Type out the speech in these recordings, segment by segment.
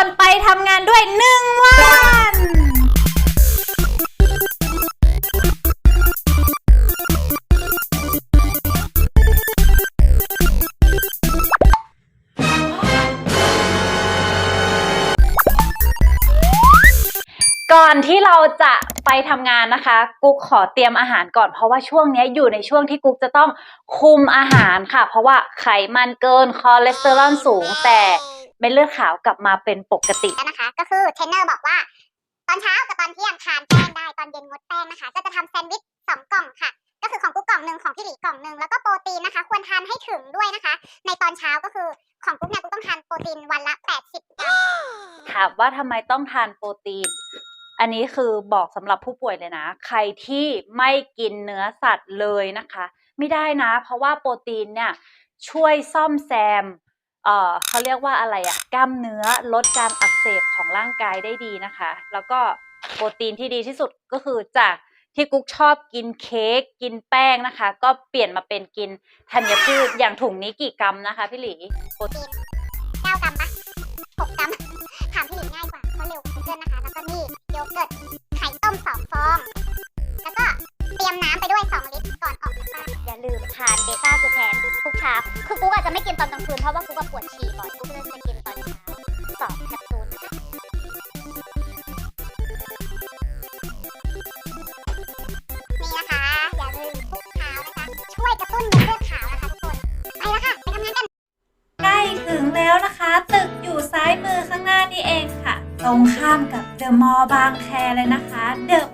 อนไปทำงานด้วยหนึ่งวันก่อนที่เราจะไปทำงานนะคะ กุ๊กขอเตรียมอาหารก่อนเพราะว่าช่วงนี้อยู่ในช่วงที่กุ๊กจะต้องคุมอาหารค่ะ เพราะว่าไขมันเกินคอเลสเตอรอลสูงแต่ เม็ดเลือดขาวกลับมาเป็นปกติแล้วนะคะ ก็คือเทรนเนอร์บอกว่า ตอนเช้ากับตอนเที่ยงทานแป้งได้ตอนเย็นงดแป้งนะคะ ก็จะทำแซนด์วิชสองกล่องค่ะ ก็คือของกุ๊กกล่องหนึ่งของพี่หลีกล่องหนึ่งแล้วก็โปรตีนนะคะ ควรทานให้ถึงด้วยนะคะ ในตอนเช้าก็คือของกุ๊กเนี่ยกุ๊กต้องทานโปรตีนวันละ 80กรัมถามว่าทำไมต้องทานโปรตีน อันนี้คือบอกสำหรับผู้ป่วยเลยนะ ใครที่ไม่กินเนื้อสัตว์เลยนะคะ ไม่ได้นะ เพราะว่าโปรตีนเนี่ยช่วยซ่อมแซม เขาเรียกว่าอะไรอะกล้ามเนื้อลดการอักเสบของร่างกายได้ดีนะคะ แล้วก็โปรตีนที่ดีที่สุดก็คือจากที่กุ๊กชอบกินเค้กกินแป้งนะคะ ก็เปลี่ยนมาเป็นกินธัญพืชอย่างถุงนี้กี่กรัมนะคะพี่หลีโปรตีน9กรัมปะ6กรัมถามพี่หลีง่ายกว่าเพราะเร็วกว่า Google นะคะแล้วก็นี่ มอบางแคเลยนะคะ เดอะ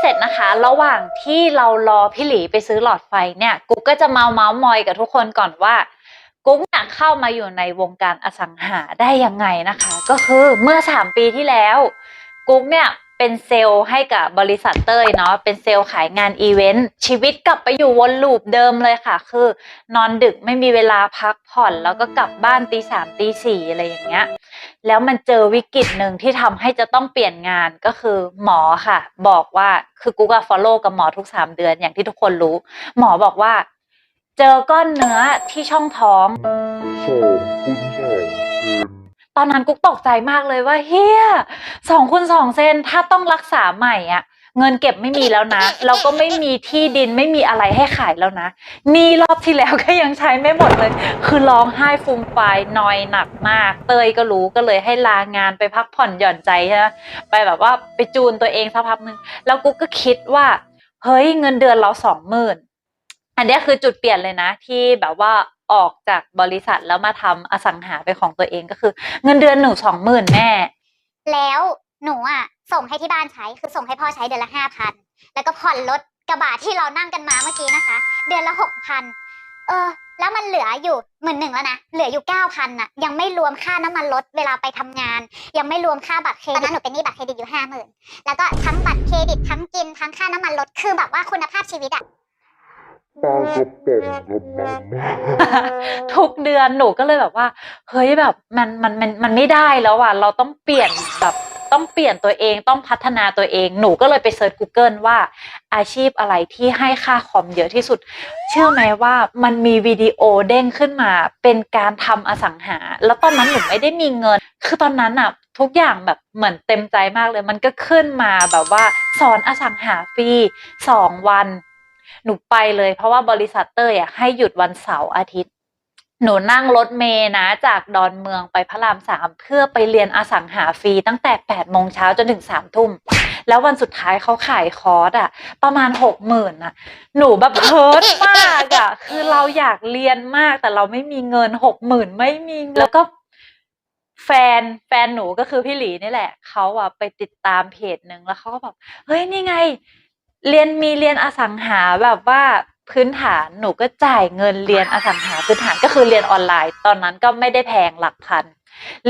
เสร็จนะคะ ระหว่างที่เรารอพี่หลีไปซื้อหลอดไฟเนี่ย กุ๊กก็จะเมาเมาส์มอยกับทุกคนก่อนว่า กุ๊กเนี่ยเข้ามาอยู่ในวงการอสังหาได้ยังไงนะคะ ก็คือเมื่อสามปีที่แล้ว กุ๊กเนี่ย เป็นเซลล์ให้กับบริษัทเต้ยเนาะเป็นเซลล์ขายงานอีเวนต์ชีวิตกลับไปอยู่วนลูปเดิมเลยค่ะ คือนอนดึกไม่มีเวลาพักผ่อน แล้วก็กลับบ้านตีสามตีสี่อะไรอย่างเงี้ยแล้วมันเจอวิกฤตหนึ่งที่ทำให้จะต้องเปลี่ยนงานก็คือหมอค่ะ บอกว่าคือกูก็ follow กับหมอทุกสามเดือนอย่างที่ทุกคนรู้ หมอบอกว่า เจอก้อนเนื้อที่ช่องท้อง ตอนนั้นกุ๊กตกใจมากเลยว่าเฮียสองคูณสองเซนถ้าต้องรักษาใหม่อะ เงินเก็บไม่มีแล้วนะแล้วก็ไม่มีที่ดินไม่มีอะไรให้ขายแล้วนะ นี่รอบที่แล้วก็ยังใช้ไม่หมดเลย คือร้องไห้ฟูมฟายนอยหนักมาก เตยก็รู้ก็เลยให้ลางานไปพักผ่อนหย่อนใจใช่ไหมไปแบบว่าไปจูนตัวเองสักพักหนึ่งแล้วกุ๊กก็คิดว่า เฮ้ยเงินเดือนเราสองหมื่นอันนี้คือจุดเปลี่ยนเลยนะ ที่แบบว่า ออกจากบริษัทแล้วมาทำอสังหาเป็นของตัวเองก็คือ เงินเดือนหนูสองหมื่นแม่ แล้วหนูอะส่งให้ที่บ้านใช้คือส่งให้พ่อใช้เดือนละห้าพันแล้วก็ผ่อนรถกระบะที่เรานั่งกันมาเมื่อกี้นะคะ เดือนละหกพันเออ แล้วมันเหลืออยู่หมื่นหนึ่งแล้วนะเหลืออยู่เก้าพันน่ะ ยังไม่รวมค่าน้ำมันรถเวลาไปทำงาน ยังไม่รวมค่าบัตรเครดิตตอนนั้นหนูเป็นหนี้บัตรเครดิตอยู่ห้าหมื่นแล้วก็ทั้งบัตรเครดิตทั้งกินทั้งค่าน้ำมันรถคือแบบว่าคุณภาพชีวิตอะ ปลากระป๋องกับมาม่าทุกเดือนหนูก็เลยแบบว่า เฮ้ยแบบมันมันมันมันไม่ได้แล้วอะเราต้องเปลี่ยนแบบต้องเปลี่ยนตัวเองต้องพัฒนาตัวเอง หนูก็เลยไปเซิร์ช Google ว่าอาชีพอะไรที่ให้ค่าคอมเยอะที่สุด เชื่อไหมว่ามันมีวิดีโอเด้งขึ้นมา เป็นการทำอสังหา แล้วตอนนั้นหนูไม่ได้มีเงิน คือตอนนั้นอะทุกอย่างแบบเหมือนเต็มใจมากเลย มันก็ขึ้นมาแบบว่าสอนอสังหาฟรีสองวัน หนูไปเลย เพราะว่าบริษัทเต้ยอะให้หยุดวันเสาร์อาทิตย์หนูนั่งรถเมย์นะจากดอนเมืองไปพระรามสามเพื่อไปเรียนอสังหาฟรีตั้งแต่แปดโมงเช้าจนถึงสามทุ่ม แล้ววันสุดท้ายเขาขายคอร์สอะประมาณหกหมื่นอะหนูแบบเฮิร์ตมากอะคือเราอยากเรียนมากแต่เราไม่มีเงินหกหมื่นไม่มีเงินแล้วก็แฟนแฟนหนูก็คือพี่หลีนี่แหละเขาอะไปติดตามเพจหนึ่งแล้วเขาก็แบบเฮ้ยนี่ไง เรียนมีเรียนอสังหาแบบว่าพื้นฐานหนูก็จ่ายเงินเรียนอสังหาพื้นฐานก็คือเรียนออนไลน์ ตอนนั้นก็ไม่ได้แพงหลักพัน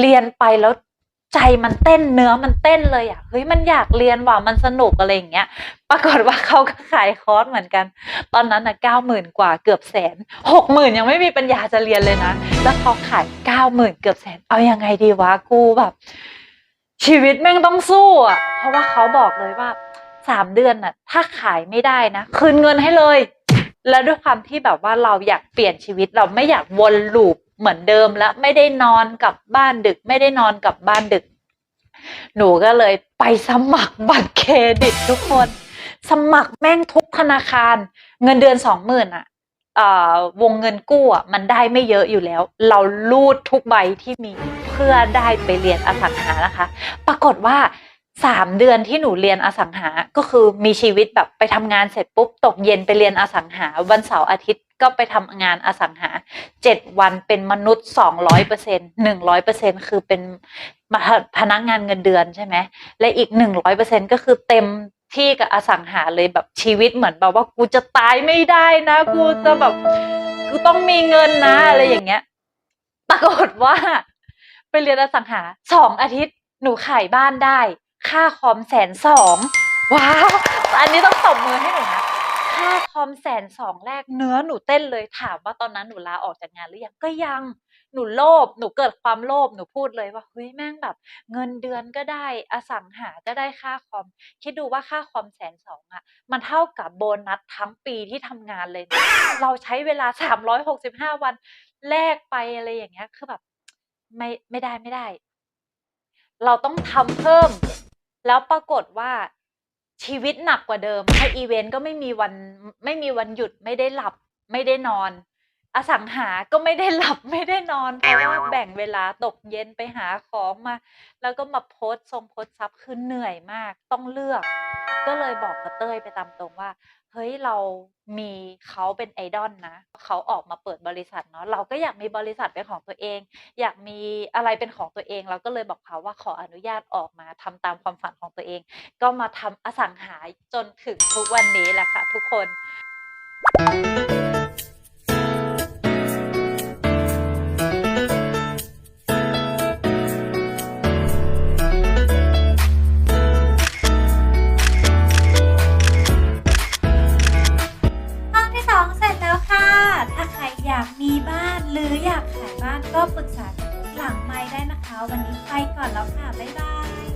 เรียนไปแล้วใจมันเต้นเนื้อมันเต้นเลยอะเฮ้ยมันอยากเรียนว่ะมันสนุกอะไรอย่างเงี้ย ปรากฏว่าเขาก็ขายคอร์สเหมือนกัน ตอนนั้นอะเก้าหมื่นกว่าเกือบแสนหกหมื่นยังไม่มีปัญญาจะเรียนเลยนะ แล้วเขาขายเก้าหมื่นเกือบแสน เอายังไงดีวะกูแบบ ชีวิตแม่งต้องสู้อะเพราะว่าเขาบอกเลยว่า สามเดือนน่ะ ถ้าขายไม่ได้นะ คืนเงินให้เลย แล้วด้วยความที่แบบว่าเราอยากเปลี่ยนชีวิตเราไม่อยากวนลูปเหมือนเดิมแล้วไม่ได้นอนกับบ้านดึก ไม่ได้นอนกับบ้านดึก หนูก็เลยไปสมัครบัตรเครดิตทุกคน สมัครแม่งทุกธนาคาร เงินเดือนสองหมื่นอะวงเงินกู้อะมันได้ไม่เยอะอยู่แล้ว เราลูดทุกใบที่มีเพื่อได้ไปเรียนอสังหานะคะ ปรากฏว่า สามเดือนที่หนูเรียนอสังหา ก็คือมีชีวิตแบบไปทำงานเสร็จปุ๊บ ตกเย็นไปเรียนอสังหา วันเสาร์อาทิตย์ก็ไปทำงานอสังหาเจ็ดวันเป็นมนุษย์สองร้อยเปอร์เซ็นหนึ่งร้อยเปอร์เซ็นคือเป็นพนักงานเงินเดือนใช่ไหม และอีกหนึ่งร้อยเปอร์เซ็นก็คือเต็มที่กับอสังหาเลยแบบชีวิตเหมือนแบบว่ากูจะตายไม่ได้นะ กูจะแบบกูต้องมีเงินนะอะไรอย่างเงี้ย ปรากฏว่า ไปเรียนอสังหาสองอาทิตย์หนูขายบ้านได้ ค่าคอมแสนสองว้าวอันนี้ต้องตบมือให้หนูนะค่าคอมแสนสองแรกเนื้อหนูเต้นเลยถามว่าตอนนั้นหนูลาออกจากงานหรือยังก็ยังหนูโลภหนูเกิดความโลภหนูพูดเลยว่าเฮ้ยแม่งแบบ เงินเดือนก็ได้อสังหาก็ได้ค่าคอม คิดดูว่าค่าคอมแสนสองอะมันเท่ากับโบนัสทั้งปีที่ทำงานเลยนะเราใช้เวลาสามร้อยหกสิบห้าวันแลกไปอะไรอย่างเงี้ยคือแบบ ไม่ไม่ได้ไม่ได้ เราต้องทำเพิ่ม แล้วปรากฏว่าชีวิตหนักกว่าเดิมไออีเวนต์ก็ไม่มีวันไม่มีวันหยุดไม่ได้หลับไม่ได้นอน อสังหาก็ไม่ได้หลับไม่ได้นอนเพราะว่าแบ่งเวลาตกเย็นไปหาของมา แล้วก็มาโพสต์ทรงโพสต์ซับคือเหนื่อยมากต้องเลือก ก็เลยบอกกับเต้ยไปตามตรงว่า เฮ้ยเรามีเขาเป็นไอดอลนะเขาออกมาเปิดบริษัทเนาะเราก็อยากมีบริษัทเป็นของตัวเอง อยากมีอะไรเป็นของตัวเอง เราก็เลยบอกเขาว่าขออนุญาตออกมาทำตามความฝันของตัวเอง ก็มาทำอสังหาจนถึงทุกวันนี้แหละค่ะทุกคน ก็ปรึกษาหลังไม้ได้นะคะ วันนี้ไปก่อนแล้วค่ะ บ๊ายบาย